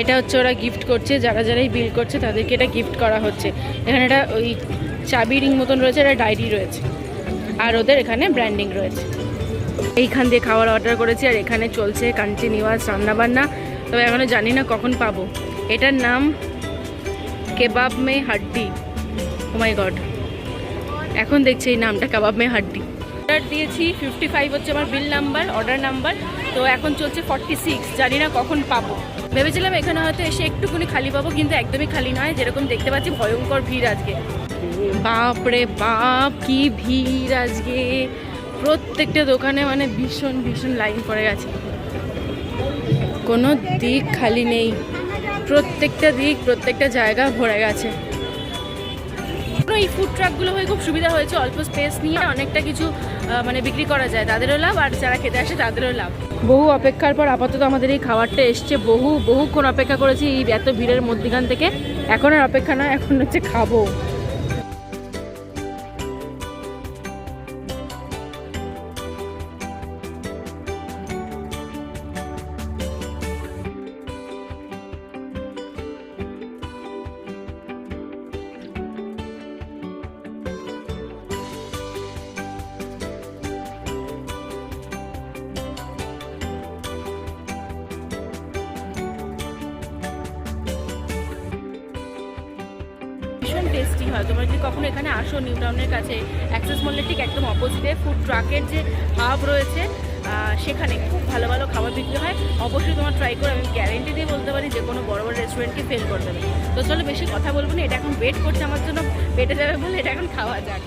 এটা হচ্ছে ওরা গিফট করছে, যারা যারাই বিল করছে তাদেরকে এটা গিফট করা হচ্ছে। এখানে একটা ওই চাবি রিং মতন রয়েছে, একটা ডায়েরি রয়েছে। আর ওদের এখানে ব্র্যান্ডিং রয়েছে। এইখান দিয়ে খাবার অর্ডার করেছি আর এখানে চলছে কন্টিনিউয়াস রান্নাবান্না। তবে এখনও জানি না কখন পাবো। এটার নাম কেবাব মে হাড্ডি। ও মাই গড এখন দেখছি এই নামটা, কাবাব মে হাড্ডি। অর্ডার দিয়েছি ফিফটি ফাইভ হচ্ছে আমার বিল নাম্বার অর্ডার নাম্বার তো এখন চলছে ফর্টি সিক্স জানি না কখন পাবো। ভেবেছিলাম এখানে হয়তো এসে একটুখানি খালি পাবো, কিন্তু একদমই খালি নয়। যেরকম দেখতে পাচ্ছি, ভয়ঙ্কর ভিড় আজকে। বাপ রে বাপ, কি ভিড় আজকে। প্রত্যেকটা দোকানে মানে ভীষণ ভীষণ লাইন পড়ে গেছে। কোনো দিক খালি নেই। প্রত্যেকটা দিক, প্রত্যেকটা জায়গা ভরে গেছে। এই ফুড ট্রাকগুলো হয়ে খুব সুবিধা হয়েছে, অল্প স্পেস নিয়ে অনেকটা কিছু মানে বিক্রি করা যায়। তাদেরও লাভ আর যারা খেতে আসে তাদেরও লাভ। বহু অপেক্ষার পর আপাতত আমাদের এই খাবারটা এসছে। বহু, বহুক্ষণ অপেক্ষা করেছি এই এত ভিড়ের মধ্যখান থেকে। এখন আর অপেক্ষা না এখন হচ্ছে খাব। টেস্টি হয়। তোমরা যদি কখনো এখানে আসো নিউ টাউনের কাছে অ্যাক্সেস মলের ঠিক একদম অপোজিটে ফুড ট্রাকের যে হাব রয়েছে সেখানে খুব ভালো ভালো খাবার বিক্রি হয়। অবশ্যই তোমার ট্রাই করে, আমি গ্যারেন্টি দিয়ে বলতে পারি যে কোনো বড় বড় রেস্টুরেন্টকে ফেল করতে দেবে। তো চলো বেশি কথা বলব না, এটা এখন ওয়েট করছে আমার জন্য, পেটে যাবে বলে এটা এখন খাওয়া যাক।